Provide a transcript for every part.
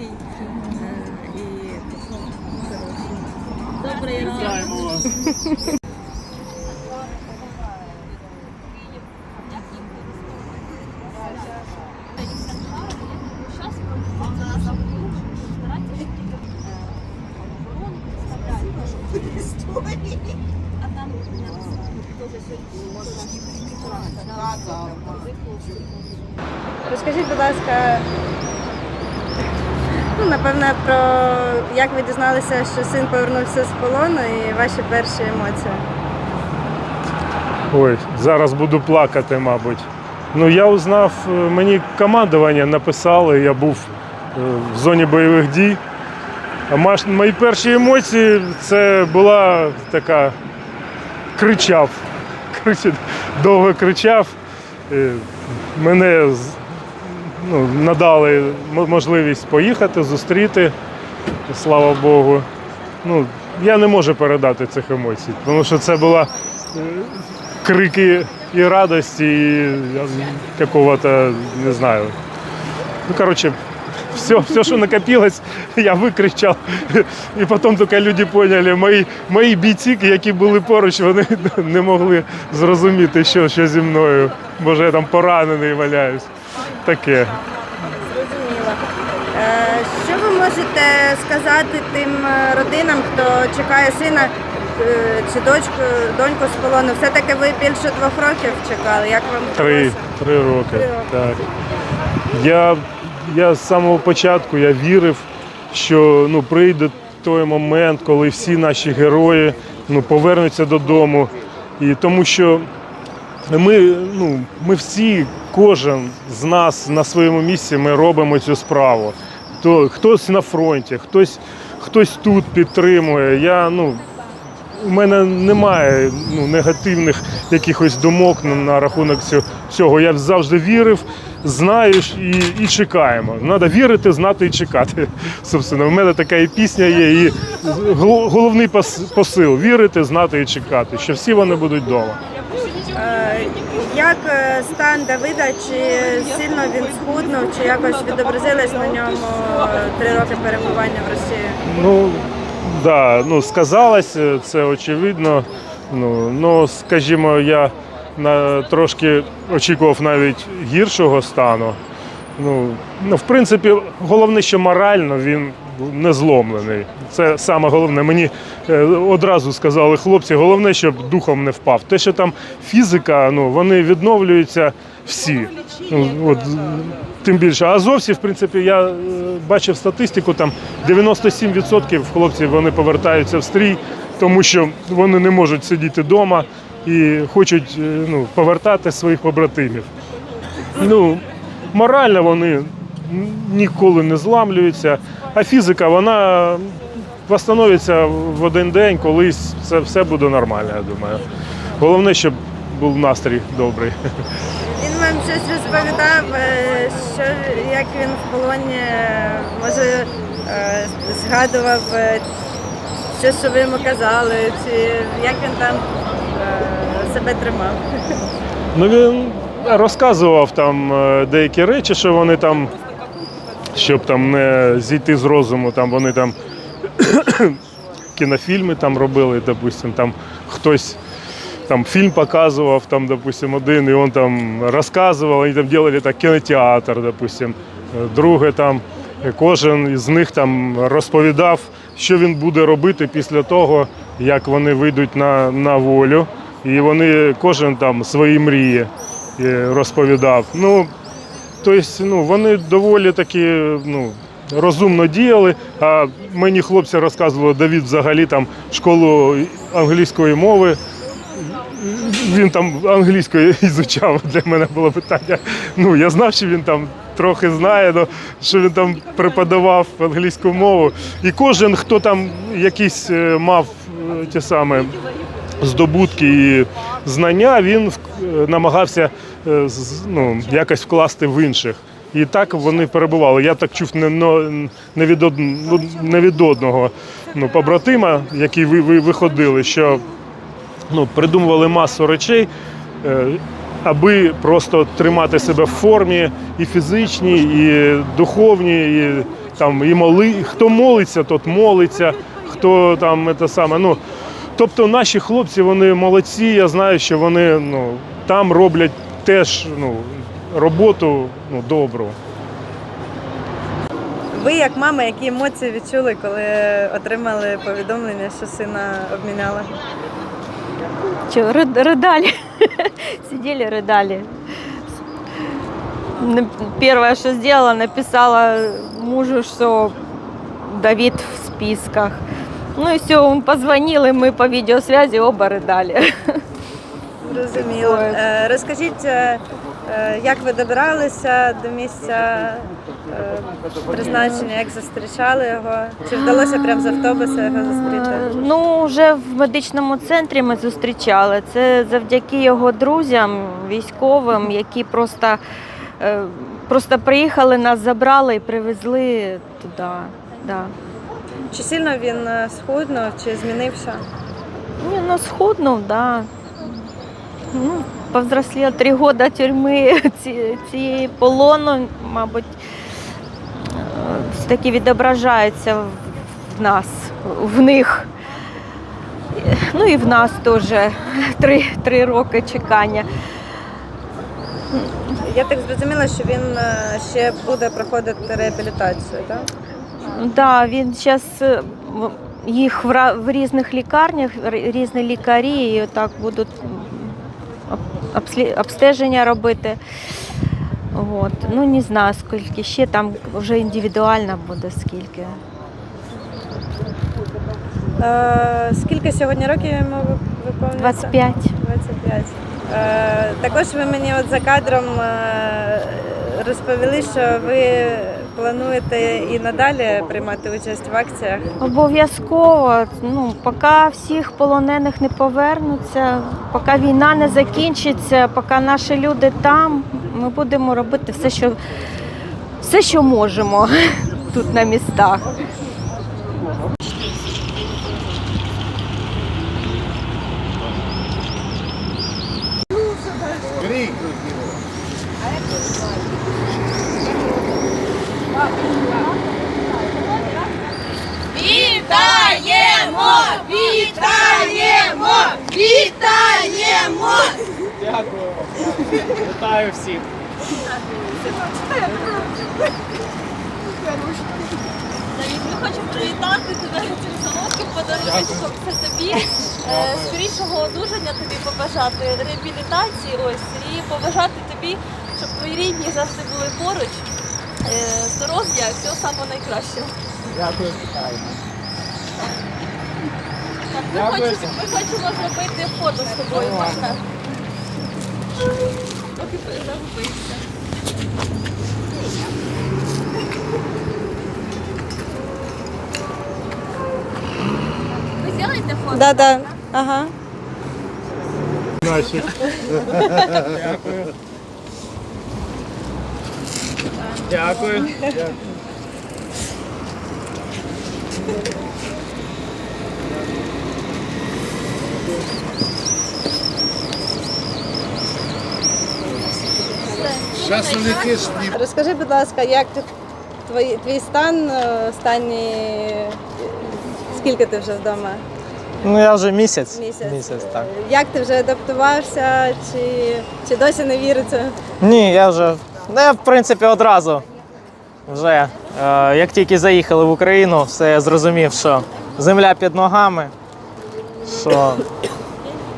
емоцій е, і добрий ранок. Розкажіть, будь ласка, ну, напевне, про як ви дізналися, що син повернувся з полону і ваші перші емоції. Ой, зараз буду плакати, мабуть. Ну, я узнав, е, мені командування написало, я був е, в зоні бойових дій. А мої перші емоції це була така кричав. Довго кричав. Е, Мене ну, надали можливість поїхати, зустріти, слава Богу. Ну, я не можу передати цих емоцій, тому що це була е, крики і радості, і какого-то, не знаю. Ну, короче, все, все, що накопилось, я викричав. І потім тільки люди поняли, мої, мої бійці, які були поруч, вони не могли зрозуміти, що, що зі мною. Може, я там поранений валяюсь. Таке. Зрозуміло. Е, Що ви можете сказати тим е, родинам, хто чекає сина е, чи дочку, доньку з полону? Все-таки ви більше двох років чекали. Як вам Три, три роки. Три роки. Так. Я, я з самого початку я вірив, що ну, прийде той момент, коли всі наші герої ну, повернуться додому. І тому що ми, ну, ми всі, кожен з нас на своєму місці ми робимо цю справу. То хтось на фронті, хтось, хтось тут підтримує. Я, ну, у мене немає ну, негативних якихось думок на, на рахунок цього. Я завжди вірив, знаєш і, і чекаємо. Треба вірити, знати і чекати. Собственно, у мене така і пісня є, і головний пос- посил вірити, знати і чекати, що всі вони будуть вдома. Е, Як е, стан Давида, чи сильно він схуднув, чи якось відобразилось на ньому е, три роки перебування в Росії? Ну, да, ну, сказалось, це очевидно. Ну, ну, скажімо, я на, трошки очікував навіть гіршого стану. Ну, ну, в принципі, головне, що морально він не зломлений. Це саме головне. Мені е, одразу сказали хлопці, головне, щоб духом не впав. Те, що там фізика, ну, вони відновлюються всі. Ну, от, тим більше. А Азовці, в принципі, я е, бачив статистику, там 97% хлопців вони повертаються в стрій, тому що вони не можуть сидіти вдома і хочуть е, ну, повертати своїх побратимів. Ну, морально вони ніколи не зламлюються, а фізика, вона встановиться в один день, колись це все буде нормально, я думаю. Головне, щоб був настрій добрий. Він вам щось розповідав, е, що як він в полоні, е, може е, згадував що, що ви йому казали, чи як він там себе тримав. Ну він розказував там деякі речі, що вони там, щоб там не зійти з розуму, там вони там кінофільми там робили, допустим, там хтось там фільм показував, там, допустим, один, і він там розказував, вони там робили так кінотеатр, допустим. Друге там кожен із них там розповідав, що він буде робити після того, як вони вийдуть на, на волю. І вони кожен там свої мрії е, розповідав. Ну, тобто, ну, вони доволі таки ну, розумно діяли. А мені хлопці розказували, Давід взагалі там школу англійської мови. Він там англійською ізучав. Для мене було питання. Ну, я знав, що він там трохи знає, но що він там преподавав англійську мову. І кожен, хто там якісь е, мав е, ті саме здобутки і знання, він е, намагався ну, якось вкласти в інших. І так вони перебували. Я так чув не, не, від, од- ну, не від одного ну, побратима, які ви, ви, виходили, що ну, придумували масу речей, е, аби просто тримати себе в формі і фізичній, і духовній, і там і моли, хто молиться, тот молиться, хто там це саме. Ну, тобто наші хлопці вони молодці. Я знаю, що вони ну, там роблять теж ну, роботу ну, добру. Ви, як мама, які емоції відчули, коли отримали повідомлення, що сина обміняли? Че, ры- рыдали. Сидели, рыдали. Н- Первое, что сделала, написала мужу, что Давид в списках. Ну и все, он позвонил, и мы по видеосвязи оба рыдали. Розуміло. Е, Розкажіть, е, е, як ви добиралися до місця призначення, як зустрічали його? Чи вдалося прямо з автобуса його зустріти? Ну, вже в медичному центрі ми зустрічали. Це завдяки його друзям, військовим, які просто, просто приїхали, нас забрали і привезли туди. Да. Чи сильно він схуднув, чи змінився? Ні, ну схуднув, да. Ну, повзрослів три роки тюрми ці, цієї полону, мабуть, е, все-таки відображається в- нас, в них. Ну і в нас теж три, три роки чекання. Я так зрозуміла, що він е, ще буде проходити реабілітацію, так? Да, він зараз їх в, в різних лікарнях, різні лікарі, і отак будуть обстеження робити. От. Ну, не знаю, скільки ще, там вже індивідуально буде скільки. Е, скільки сьогодні років йому ви- виповнюється? 25. 25. Е, також ви мені от за кадром е, розповіли, що ви плануєте і надалі приймати участь в акціях. Обов'язково, ну, поки всіх полонених не повернуться, поки війна не закінчиться, поки наші люди там, ми будемо робити все, що, все, що можемо тут на містах. Вітаємо! Вітаємо! Вітаємо! Вітаю Ми хочемо привітати тебе цим солодким подарунком. Це тобі е, скорішого одужання тобі побажати, реабілітації ось і побажати тобі, щоб твої рідні завжди були поруч. Е, Здоров'я, всього самого найкращого. Дякую, вітаю. Так, ми, Дякую. хочемо, ми хочемо зробити фото з тобою. Можна? Поки загубився. Ви зробите фото? Да, да. Ага. Наші. Дякую. Розкажи, будь ласка, як ти- твій, твій стан е, останні. Скільки ти вже вдома? Ну я вже місяць. Місяць. так. Як ти вже адаптувався, чи, чи досі не віриться? Ні, я вже. Ну, я, в принципі, одразу. Вже е, як тільки заїхали в Україну, все я зрозумів, що земля під ногами, що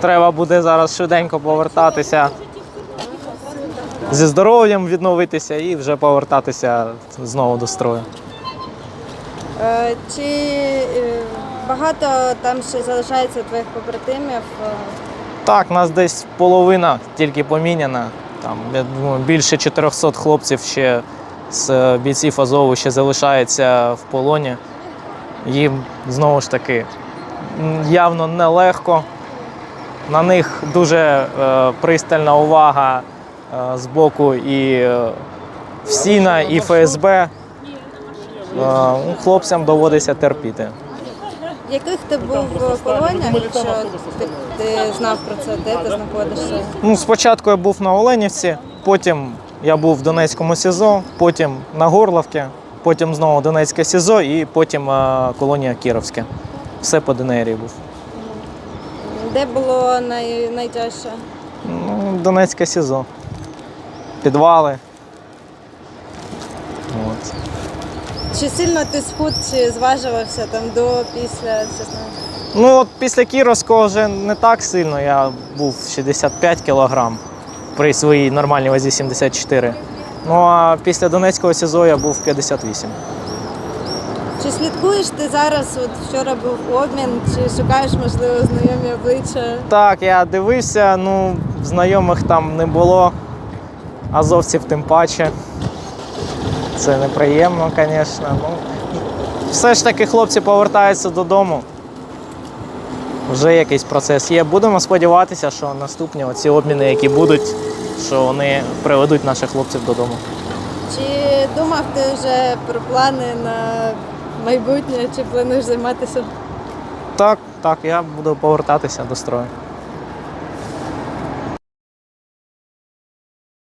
треба буде зараз швиденько повертатися. Зі здоров'ям відновитися і вже повертатися знову до строю. Е, Чи е, багато там ще залишається твоїх побратимів? Е, Так, нас десь половина тільки поміняна. Там, я думаю, більше 400 хлопців ще з бійців Азову ще залишається в полоні. Їм знову ж таки явно нелегко. На них дуже е, пристальна увага з боку і е, ФСІНа, і ФСБ. Е, ну, хлопцям доводиться терпіти. В яких ти був в полоні, якщо ти, ти знав про це, де ти знаходишся? Ну, спочатку я був на Оленівці, потім я був в Донецькому СІЗО, потім на Горловці, потім знову Донецьке СІЗО і потім е, колонія Кіровське. Все по ДНРі був. Де було най, найтяжче? Ну, Донецьке СІЗО. Підвали. От. Чи сильно ти схуд, чи зважувався там до, після, чесно? Ну, от після Кіровського вже не так сильно. Я був 65 кілограм при своїй нормальній вазі 74. Ну а після Донецького СІЗО я був 58. Чи слідкуєш ти зараз? От вчора був обмін, чи шукаєш, можливо, знайомі обличчя? Так, я дивився, ну, знайомих там не було, азовців тим паче. Це неприємно, звісно. Ну, все ж таки хлопці повертаються додому. Вже якийсь процес є. Будемо сподіватися, що наступні оці обміни, які будуть, що вони приведуть наших хлопців додому. Чи думав ти вже про плани на майбутнє, чи плануєш займатися? Так, так, я буду повертатися до строю.